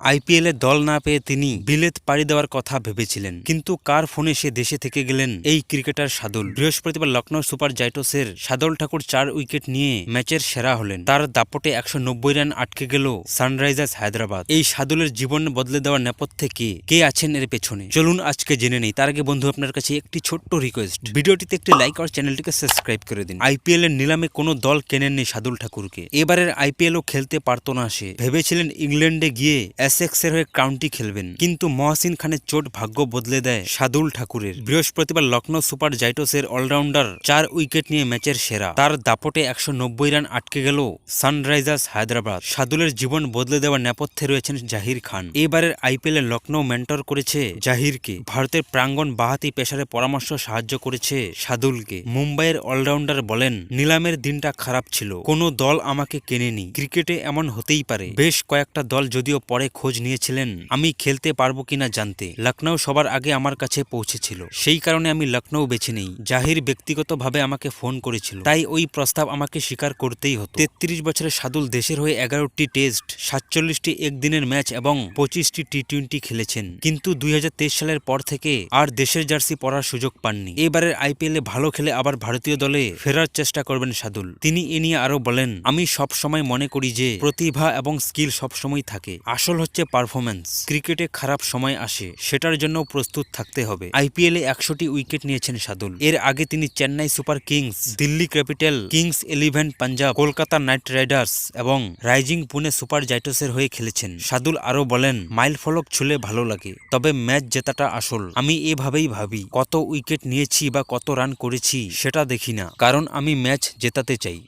আইপিএলে দল না পেয়ে তিনি বিলেত পাড়ি দেওয়ার কথা ভেবেছিলেন। কিন্তু কার ফোনে সে দেশে থেকে গেলেন? এই ক্রিকেটার সাদুল। বৃহস্পতিবার লখনৌ সুপার জাইটোসের সাদল ঠাকুর চার উইকেট নিয়ে ম্যাচের সেরা হলেন। তার দাপটে একশো নব্বই রান আটকে গেল সানরাইজার্স হায়দ্রাবাদ। এই সাদুলের জীবন বদলে দেওয়ার নেপথ্যে কে কে আছেন এর পেছনে? চলুন আজকে জেনে নেই। তার আগে বন্ধু, আপনার কাছে একটি ছোট্ট রিকোয়েস্ট ভিডিওটিতে একটি লাইক আর চ্যানেলটিকে সাবস্ক্রাইব করে দিন। আইপিএল এর নিলামে কোনো দল কেনেননি সাদুল ঠাকুরকে। এবারের আইপিএলও খেলতে পারতো না সে। ভেবেছিলেন ইংল্যান্ডে গিয়ে এসেক্স এর হয়ে কাউন্টি খেলবেন। কিন্তু মহসিন খানের চোট ভাগ্য বদলে দেয় সাদুল ঠাকুরের। বৃহস্পতিবার লখনৌ সুপার জাইটোসের অলরাউন্ডার চার উইকেট নিয়ে ম্যাচের সেরা। তার দাপটে একশো নব্বই রান আটকে গেল সানরাইজার্স হায়দ্রাবাদ। সাদুলের জীবন বদলে দেওয়ার নেপথ্যে রয়েছেন জাহির খান। এবারের আইপিএল লখনৌ মেন্টর করেছে জাহিরকে। ভারতের প্রাঙ্গণ বাহাতি পেশারে পরামর্শ সাহায্য করেছে সাদুলকে। মুম্বাইয়ের অলরাউন্ডার বলেন, নিলামের দিনটা খারাপ ছিল। কোনো দল আমাকে কেনেনি। ক্রিকেটে এমন হতেই পারে। বেশ কয়েকটা দল যদিও পরে খোঁজ নিয়েছিলেন, আমি খেলতে পারব কিনা জানতে। লখনৌ সবার আগে আমার কাছে পৌঁছেছিল। সেই কারণে আমি লখনৌ বেছে নেই। জাহির ব্যক্তিগতভাবে আমাকে ফোন করেছিল। তাই ওই প্রস্তাব আমাকে স্বীকার করতেই হতো। তেত্রিশ বছরের সাদুল দেশের হয়ে এগারোটি টেস্ট, সাতচল্লিশটি একদিনের ম্যাচ এবং পঁচিশটি টি টোয়েন্টি খেলেছেন। কিন্তু দুই হাজার তেইশ সালের পর থেকে আর দেশের জার্সি পরার সুযোগ পাননি। এবারের আইপিএলে ভালো খেলে আবার ভারতীয় দলে ফেরার চেষ্টা করবেন সাদুল। তিনি এ নিয়ে আরও বলেন, আমি সব সময় মনে করি যে প্রতিভা এবং স্কিল সবসময় থাকে। আসল হচ্ছে পারফরম্যান্স ক্রিকেটে খারাপ সময় আসে, সেটার জন্য প্রস্তুত থাকতে হবে। আইপিএলে একশোটি উইকেট নিয়েছেন সাদুল। এর আগে তিনি Chennai super kings, Delhi capital, kings eleven, Punjab, Kolkata knight riders এবং রাইজিং পুনে সুপার জাইটোসের হয়ে খেলেছেন। সাদুল আরও বলেন, মাইল ফলক ছুলে ভালো লাগে, তবে ম্যাচ জেতাটা আসল। আমি এভাবেই ভাবি, কত উইকেট নিয়েছি বা কত রান করেছি, সেটা দেখি না। কারণ আমি ম্যাচ জেতাতে চাই।